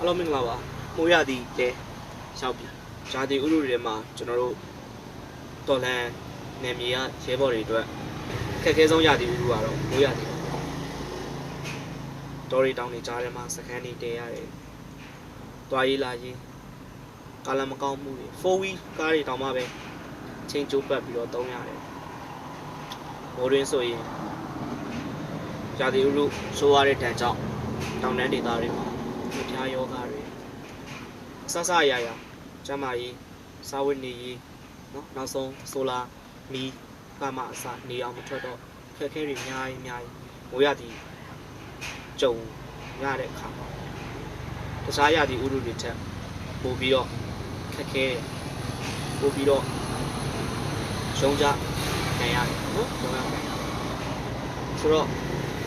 အားလုံးမင်္ဂလာပါမိုးရသည်လဲရောက်ပြီဇာတိဥရုတွေထဲမှာကျွန်တော်တို့တော်လန်နယ်မြေကရဲဘော်တွေအတွက်အခက်အခဲဆုံးရသည်ဥရုကတော့မိုးရသည်တော်ရီတောင်တွေကြားထဲမှာစခန်းတွေတည်ရတယ်တွားရေးလာရေးကာလမကောင်းမှုတွေ 4wheel ကားတွေတောင်မှပဲချင်းကျိုးပတ်ပြီးတော့သုံးရတယ်မိုးရင်းဆိုရင်ဇာတိဥရုဆိုးရတဲ့တန်ကြောင့်တောင်တန်းဒေသတွေမှာ အပြားယောဂတွေဆဆရရကျမကြီးစာဝတ်နေရေးနော်နောက်ဆုံးဆိုလာမီကမှအစနေအောင်မထွက်တော့ခက်ခဲတွေအများကြီးအများကြီးမိုးရသည်ကြုံရတဲ့အခါမှာတခြားရသည်ဥရုတွေထက်ပိုပြီးတော့ခက်ခဲပိုပြီးတော့ရှုံးကြနိုင်ရတယ်နော်ရှုံးရနိုင်ရတယ်ဆိုတော့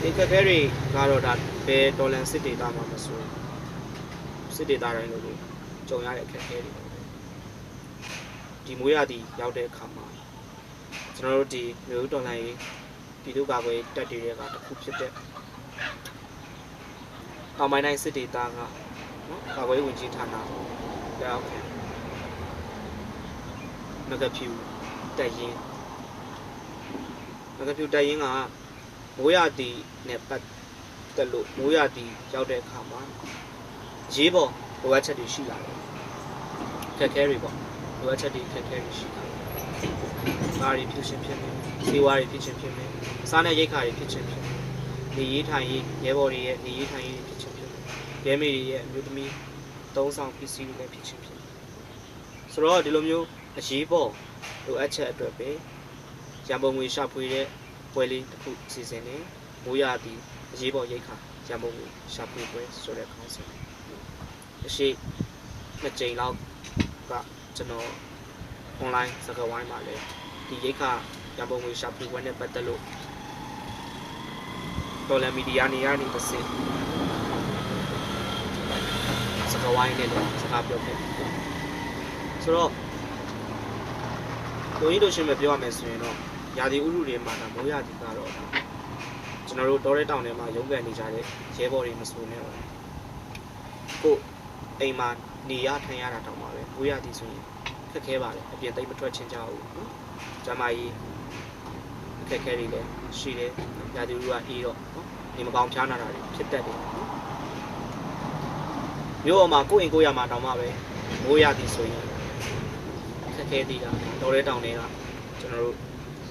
ဒီခက်ခဲတွေကတော့ဒါဘယ်ဒေါ်လာစစ်ဒေတာမှမဆိုဘူး စစ်ဒေတာတိုင်းလို့ကြုံရတဲ့အခက်အခဲတွေပါပဲဒီမွေးရသည်ရောက်တဲ့အခါမှာကျွန်တော်တို့ဒီမျိုးဒေါ်လန်ရေးပြည်သူ့ကာကွယ်တပ်တွေရဲ့ကတစ်ခုဖြစ်တဲ့အောက်မိုင်းတိုင်းစစ်ဒေတာကနော်ကာကွယ်ဝင်ကြီးဌာနလက်အောက်ခံငကဖြူတက်ရင်ငကဖြူတက်ရင်ကမိုးရသည်နဲ့ပတ်တက်လို့မိုးရသည်ရောက်တဲ့အခါမှာ ရေးပေါ်လိုအပ်ချက်တွေရှိလာတယ်ခက်ခဲတွေပေါ့လိုအပ်ချက်တွေခက်ခဲတွေရှိလာတယ်။ဘာတွေဖြစ်ချင်းဖြစ်မယ်။ဈေးဝါးတွေဖြစ်ချင်းဖြစ်မယ်။စားနဲ့ရိတ်ခါတွေဖြစ်ချင်းဖြစ်မယ်။နေရေးထိုင်ရေးရဲဘော်တွေရဲ့နေရေးထိုင်ရေးတွေဖြစ်ချင်းဖြစ်မယ်။ရဲမေတွေရဲ့အမျိုးသမီးသုံးဆောင်ပစ္စည်းတွေလည်းဖြစ်ချင်းဖြစ်မယ်။ဆိုတော့ဒီလိုမျိုးအရေးပေါ်လိုအပ်ချက်အတွက်ပဲရန်ပုံငွေရှာဖွေတဲ့ပွဲလေးတစ်ခုစီစဉ်နေမိုးရသည်အရေးပေါ်ရိတ်ခါရန်ပုံငွေရှာဖွေပွဲဆိုတဲ့ခေါင်းစဉ် အရှိနှစ်ကြိမ်လောက်ကကျွန်တော် online စကားဝိုင်းမှာလည်းဒီရိတ်ခါရန်ပုံငွေရှာဖွေပွဲနဲ့ပတ်သက်လို့တော်လန်မီဒီယာနေရာနေတစ်စင်စကားဝိုင်းနဲ့လည်းစကားပြောခဲ့တယ်ဆိုတော့လူကြီးတို့ရှင်ပဲပြောရမယ်ဆိုရင်တော့ရာသီဥတုတွေမှာဒါမိုးရာသီကတော့ဒါကျွန်တော်တို့တောထဲတောင်ထဲမှာရုံးကန်နေကြတဲ့ရဲဘော်တွေမဆိုနဲ့တော့ကိုယ် အိမ်မှာနေရထိုင်ရတာတောင်မှပဲမိုးရာသီဆိုရင်ခက်ခဲပါလေအပြင်သိမ့်မထွက်ချင်ကြဘူးနော်။ကျမကြီးအခက်ခဲတွေလည်းရှိတယ်။ရာသီဥတုကအေးတော့နော်။ဒီမကောင်းဖြားနာတာတွေဖြစ်တတ်တယ်နော်။မြို့ပေါ်မှာကိုယ့်အိမ်ကိုယ့်ရမှာတောင်မှပဲမိုးရသည်ဆိုရင်ခက်ခဲသေးတာတော်ရဲတောင်တွေကကျွန်တော်တို့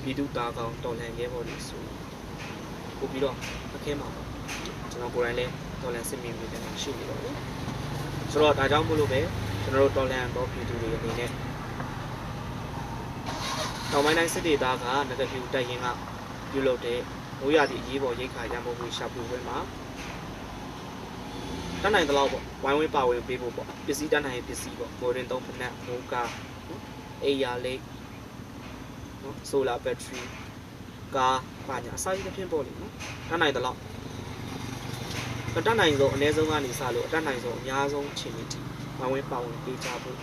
ပြည်သူတာကောင်တော်လန်ရဲဘော်တွေဆိုပို့ပြီးတော့ခက်ခဲမှာပါ။ကျွန်တော်ကိုယ်တိုင်လည်းတော်လန်စစ်မီမျိုးတွေရှိနေတော့လေ။ ဆိုတော့ဒါကြောင့်မို့လို့ပဲကျွန်တော်တို့တော်လန်တော့ပြည်သူတွေအနေနဲ့တောင်ပိုင်းတိုင်းစစ်ဒေသကနဂဖြူတိုက်ရင်ကပြုလုပ်တဲ့မိုးရသည့်အရေးပေါ်ရိတ်ခါရန်ပုံငွေရှာဖွေပွဲမှာတတ်နိုင်သလောက်ပေါ့ဝိုင်းဝန်းပါဝင်ပေးဖို့ပေါ့ပစ္စည်းတတ်နိုင်ရင်ပစ္စည်းပေါ့ဘော်ရင်သုံးဖက်နဲ့မိုးကားနော်အိယာလေးနော်ဆိုလာဘက်ထရီကားပါညာအစာကြီးတစ်ဖြင့်ပေါ့လေနော်တတ်နိုင်သလောက် မတတ်နိုင်ဆုံးအနည်းဆုံးကနေစလို့အတတ်နိုင်ဆုံးအများဆုံးချိန်ကြီးထိဝိုင်းဝန်းပါဝင်ပေးကြဖို့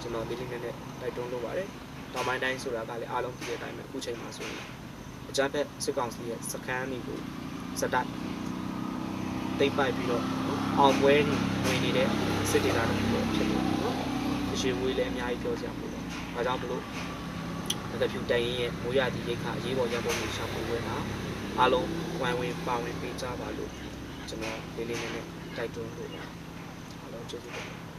ကျွန်တော်လေးလေးနက်နက်တိုက်တွန်းလိုပါတယ်တောင်ပိုင်းတိုင်းဆိုတာကလည်းအားလုံးသိတဲ့အတိုင်းပဲအခုချိန်မှာဆိုရင်အကြမ်းဖက်စစ်ကောင်စီရဲ့စခန်းတွေကိုစတက်တိတ်ပိုက်ပြီးတော့အောင်ပွဲတွေဝင်နေတဲ့စစ်ဒေသတွေပေါ့ဖြစ်နေတယ်နော်။ရှိဝေးလည်းအများကြီးပြောကြမှာပေါ့။ဒါကြောင့်မလို့ငကဖြူတိုင်ရင်ရဲ့မိုးရသည့်ရိတ်ခါအရေးပေါ်ရန်ပုံငွေရှာဖွေပွဲမှာအားလုံးဝိုင်းဝန်းပါဝင်ပေးကြပါလို့ ကျွန်တော်လေးလေးနက်နက်တိုက်တွန်းလို့ပါ။အားလုံးကျေးဇူးတင်ပါတယ်